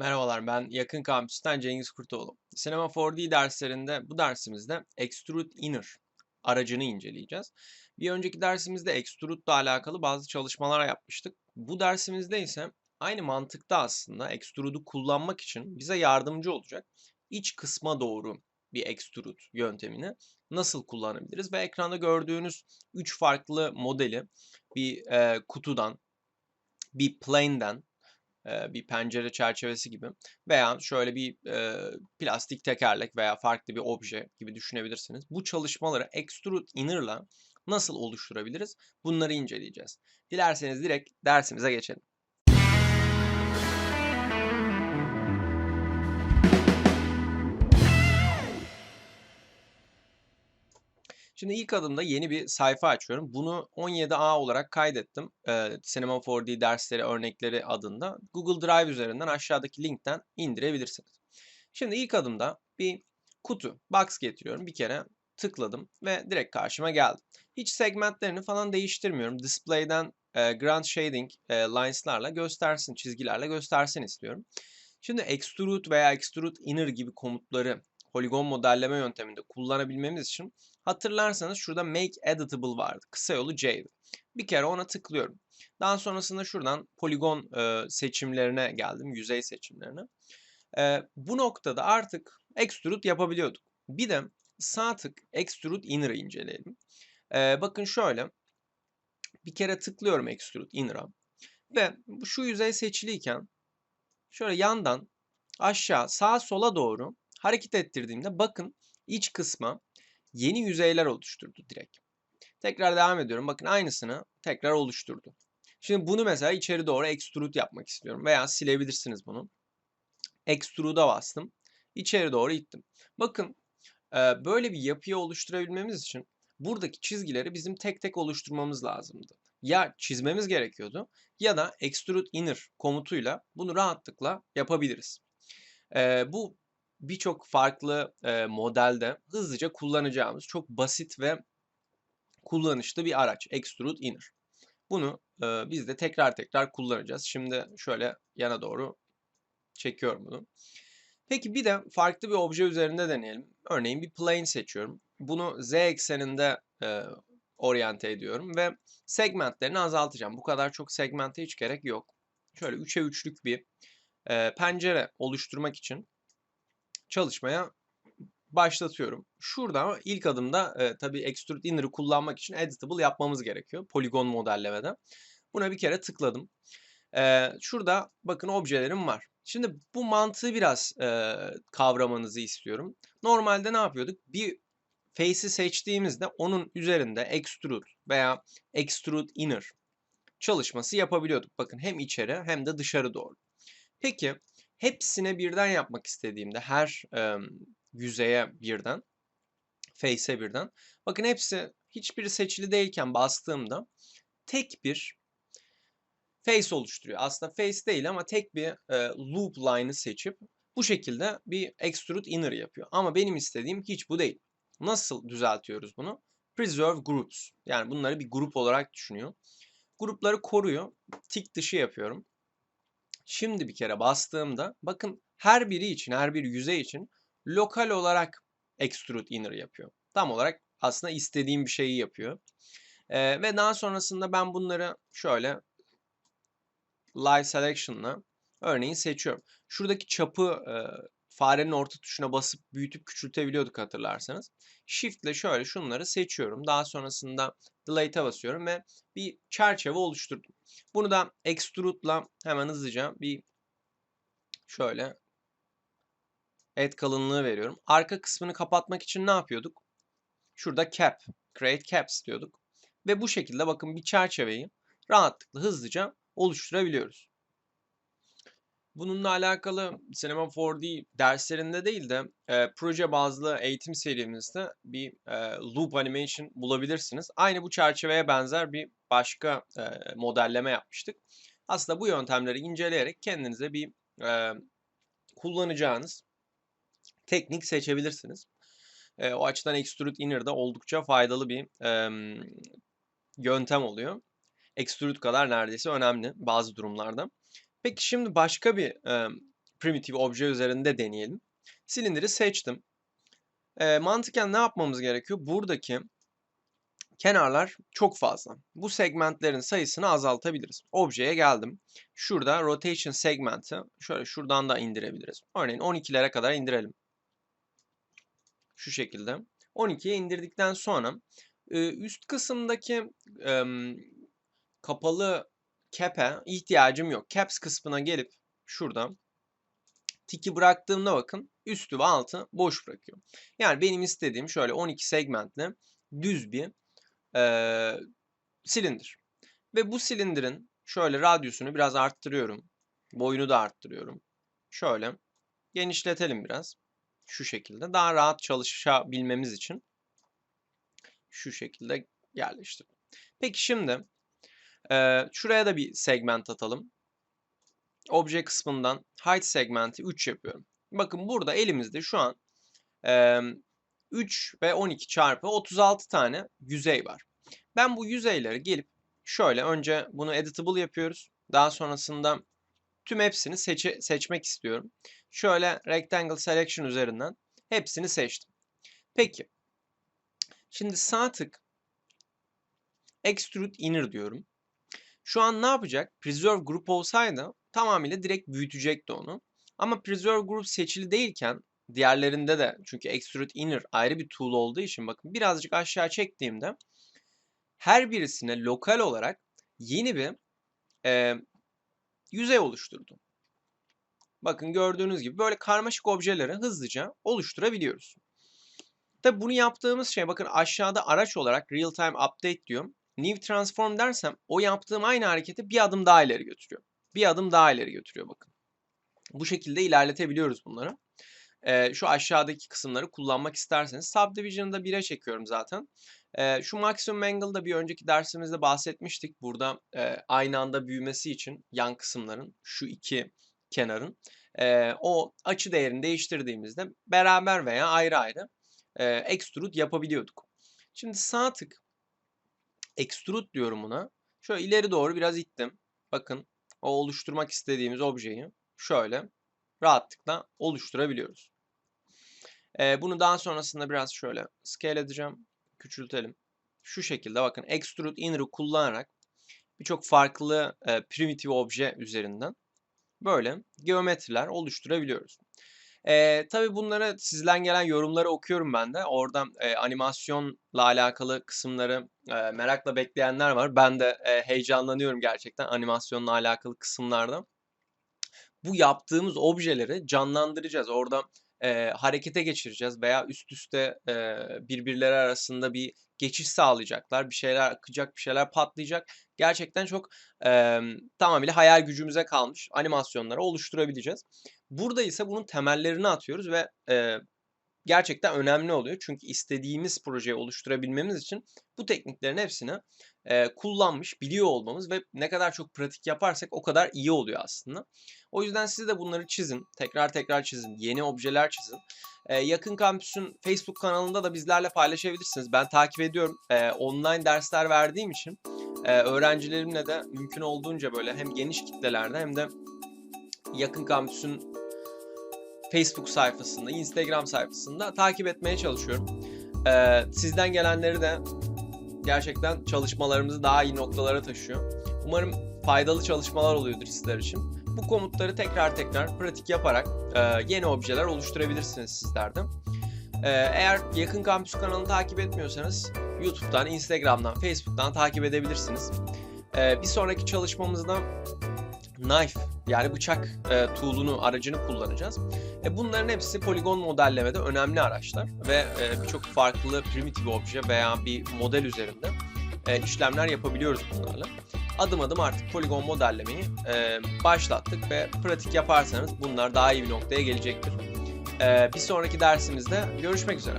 Merhabalar, ben Yakın Kampüs'ten Cengiz Kurtoğlu. Sinema 4D derslerinde bu dersimizde Extrude Inner aracını inceleyeceğiz. Bir önceki dersimizde Extrude ile alakalı bazı çalışmalar yapmıştık. Bu dersimizde ise aynı mantıkta aslında Extrude'u kullanmak için bize yardımcı olacak iç kısma doğru bir Extrude yöntemini nasıl kullanabiliriz ve ekranda gördüğünüz 3 farklı modeli bir e, kutudan, bir plane'den Bir pencere çerçevesi gibi veya şöyle bir, eee, plastik tekerlek veya farklı bir obje gibi düşünebilirsiniz. Bu çalışmaları Extrude Inner'la nasıl oluşturabiliriz? Bunları inceleyeceğiz. Dilerseniz direkt dersimize geçelim. Şimdi ilk adımda yeni bir sayfa açıyorum. Bunu 17A olarak kaydettim. Eee, Cinema 4D dersleri örnekleri adında. Google Drive üzerinden aşağıdaki linkten indirebilirsiniz. Şimdi ilk adımda bir kutu, box getiriyorum. Bir kere tıkladım ve direkt karşıma geldi. Hiç segmentlerini falan değiştirmiyorum. Display'den eee, Grand Shading eee, lines'larla göstersin, çizgilerle göstersin istiyorum. Şimdi Extrude veya Extrude Inner gibi komutları poligon modelleme yönteminde kullanabilmemiz için hatırlarsanız şurada Make Editable vardı. Kısa yolu J'di. Bir kere ona tıklıyorum. Daha sonrasında şuradan poligon e, seçimlerine geldim. Yüzey seçimlerine. E, bu noktada artık Extrude yapabiliyorduk. Bir de sağ tık Extrude Inner'ı inceleyelim. E, bakın şöyle. Bir kere tıklıyorum Extrude Inner'a. Ve şu yüzey seçiliyken şöyle yandan aşağı sağa sola doğru hareket ettirdiğimde bakın iç kısma yeni yüzeyler oluşturdu direkt. Tekrar devam ediyorum. Bakın aynısını tekrar oluşturdu. Şimdi bunu mesela içeri doğru extrude yapmak istiyorum. Veya silebilirsiniz bunu. Extrude'a bastım. İçeri doğru ittim. Bakın böyle bir yapıyı oluşturabilmemiz için buradaki çizgileri bizim tek tek oluşturmamız lazımdı. Ya çizmemiz gerekiyordu ya da extrude inner komutuyla bunu rahatlıkla yapabiliriz. Bu birçok farklı e, modelde hızlıca kullanacağımız çok basit ve kullanışlı bir araç. Extrude Inner. Bunu e, biz de tekrar tekrar kullanacağız. Şimdi şöyle yana doğru çekiyorum bunu. Peki bir de farklı bir obje üzerinde deneyelim. Örneğin bir plane seçiyorum. Bunu z ekseninde e, oryante ediyorum ve segmentlerini azaltacağım. Bu kadar çok segmente hiç gerek yok. Şöyle 3'e 3'lük bir e, pencere oluşturmak için çalışmaya başlatıyorum. Şurada ilk adımda e, tabii Extrude Inner'ı kullanmak için Editable yapmamız gerekiyor. Poligon modellemede. Buna bir kere tıkladım. E, şurada bakın objelerim var. Şimdi bu mantığı biraz e, kavramanızı istiyorum. Normalde ne yapıyorduk? Bir face'i seçtiğimizde onun üzerinde extrude veya extrude inner çalışması yapabiliyorduk. Bakın hem içeri hem de dışarı doğru. Peki hepsine birden yapmak istediğimde her e, yüzeye birden, face'e birden. Bakın hepsi hiçbiri seçili değilken bastığımda tek bir face oluşturuyor. Aslında face değil ama tek bir e, loop line'ı seçip bu şekilde bir extrude inner yapıyor. Ama benim istediğim hiç bu değil. Nasıl düzeltiyoruz bunu? Preserve groups. Yani bunları bir grup olarak düşünüyor. Grupları koruyor. Tik dışı yapıyorum. Şimdi bir kere bastığımda bakın her biri için, her bir yüzey için lokal olarak extrude inner yapıyor. Tam olarak aslında istediğim bir şeyi yapıyor. Ee, ve daha sonrasında ben bunları şöyle live selection'la örneğin seçiyorum. Şuradaki çapı e, farenin orta tuşuna basıp büyütüp küçültebiliyorduk hatırlarsanız. Shift ile şöyle şunları seçiyorum. Daha sonrasında delete'e basıyorum ve bir çerçeve oluşturdum. Bunu da extrude'la hemen hızlıca bir şöyle et kalınlığı veriyorum. Arka kısmını kapatmak için ne yapıyorduk? Şurada cap, create caps diyorduk. Ve bu şekilde bakın bir çerçeveyi rahatlıkla hızlıca oluşturabiliyoruz. Bununla alakalı Cinema 4D derslerinde değil de e, proje bazlı eğitim serimizde bir e, loop animation bulabilirsiniz. Aynı bu çerçeveye benzer bir başka e, modelleme yapmıştık. Aslında bu yöntemleri inceleyerek kendinize bir e, kullanacağınız teknik seçebilirsiniz. E, o açıdan Extrude Inner'da oldukça faydalı bir e, yöntem oluyor. Extrude kadar neredeyse önemli bazı durumlarda. Peki şimdi başka bir e, primitive obje üzerinde deneyelim. Silindiri seçtim. Eee, mantıken ne yapmamız gerekiyor? Buradaki kenarlar çok fazla. Bu segmentlerin sayısını azaltabiliriz. Objeye geldim. Şurada rotation segmenti şöyle şuradan da indirebiliriz. Örneğin 12'lere kadar indirelim. Şu şekilde. 12'ye indirdikten sonra e, üst kısımdaki kapalı cap'e ihtiyacım yok. Caps kısmına gelip şurada tiki bıraktığımda bakın üstü ve altı boş bırakıyor. Yani benim istediğim şöyle 12 segmentli düz bir e, silindir. Ve bu silindirin şöyle radyusunu biraz arttırıyorum. Boyunu da arttırıyorum. Şöyle genişletelim biraz. Şu şekilde daha rahat çalışabilmemiz için şu şekilde yerleştirdim. Peki şimdi e, şuraya da bir segment atalım. Obje kısmından height segmenti 3 yapıyorum. Bakın burada elimizde şu an e, 3 ve 12 çarpı 36 tane yüzey var. Ben bu yüzeyleri gelip şöyle önce bunu editable yapıyoruz. Daha sonrasında tüm hepsini seçe, seçmek istiyorum. Şöyle rectangle selection üzerinden hepsini seçtim. Peki. Şimdi sağ tık extrude inner diyorum. Şu an ne yapacak? Preserve group olsaydı tamamıyla direkt büyütecekti onu. Ama preserve group seçili değilken diğerlerinde de çünkü extrude inner ayrı bir tool olduğu için bakın birazcık aşağı çektiğimde her birisine lokal olarak yeni bir e, yüzey oluşturdu. Bakın gördüğünüz gibi böyle karmaşık objeleri hızlıca oluşturabiliyoruz. Tabi bunu yaptığımız şey bakın aşağıda araç olarak real time update diyorum. New transform dersem o yaptığım aynı hareketi bir adım daha ileri götürüyor. Bir adım daha ileri götürüyor bakın. Bu şekilde ilerletebiliyoruz bunları. Ee, şu aşağıdaki kısımları kullanmak isterseniz Subdivision'ı da 1'e çekiyorum zaten. Ee, şu Maximum Angle'da bir önceki dersimizde bahsetmiştik. Burada e, aynı anda büyümesi için yan kısımların şu iki kenarın e, o açı değerini değiştirdiğimizde beraber veya ayrı ayrı e, extrude yapabiliyorduk. Şimdi sağ tık extrude diyorum buna. Şöyle ileri doğru biraz ittim. Bakın o oluşturmak istediğimiz objeyi şöyle rahatlıkla oluşturabiliyoruz. E, bunu daha sonrasında biraz şöyle scale edeceğim. Küçültelim. Şu şekilde bakın extrude inner'ı kullanarak birçok farklı e, primitive obje üzerinden böyle geometriler oluşturabiliyoruz. E, tabii bunları sizden gelen yorumları okuyorum ben de. Orada e, animasyonla alakalı kısımları e, merakla bekleyenler var. Ben de e, heyecanlanıyorum gerçekten animasyonla alakalı kısımlarda. Bu yaptığımız objeleri canlandıracağız. Orada e, harekete geçireceğiz veya üst üste e, birbirleri arasında bir geçiş sağlayacaklar. Bir şeyler akacak, bir şeyler patlayacak. Gerçekten çok e, tamamıyla hayal gücümüze kalmış animasyonları oluşturabileceğiz. Burada ise bunun temellerini atıyoruz ve e, gerçekten önemli oluyor. Çünkü istediğimiz projeyi oluşturabilmemiz için bu tekniklerin hepsini e, kullanmış, biliyor olmamız ve ne kadar çok pratik yaparsak o kadar iyi oluyor aslında. O yüzden siz de bunları çizin, tekrar tekrar çizin, yeni objeler çizin. E, Yakın Kampüs'ün Facebook kanalında da bizlerle paylaşabilirsiniz. Ben takip ediyorum. E, online dersler verdiğim için e, öğrencilerimle de mümkün olduğunca böyle hem geniş kitlelerde hem de Yakın Kampüs'ün Facebook sayfasında, Instagram sayfasında takip etmeye çalışıyorum. Ee, sizden gelenleri de gerçekten çalışmalarımızı daha iyi noktalara taşıyor. Umarım faydalı çalışmalar oluyordur sizler için. Bu komutları tekrar tekrar pratik yaparak e, yeni objeler oluşturabilirsiniz sizler de. Ee, eğer Yakın Kampüs kanalını takip etmiyorsanız YouTube'dan, Instagram'dan, Facebook'tan takip edebilirsiniz. Ee, bir sonraki çalışmamızda knife yani bıçak e, tool'unu, aracını kullanacağız. E, bunların hepsi poligon modellemede önemli araçlar ve e, birçok farklı primitive obje veya bir model üzerinde e, işlemler yapabiliyoruz bunlarla. Adım adım artık poligon modellemeyi başlattık ve pratik yaparsanız bunlar daha iyi bir noktaya gelecektir. Bir sonraki dersimizde görüşmek üzere.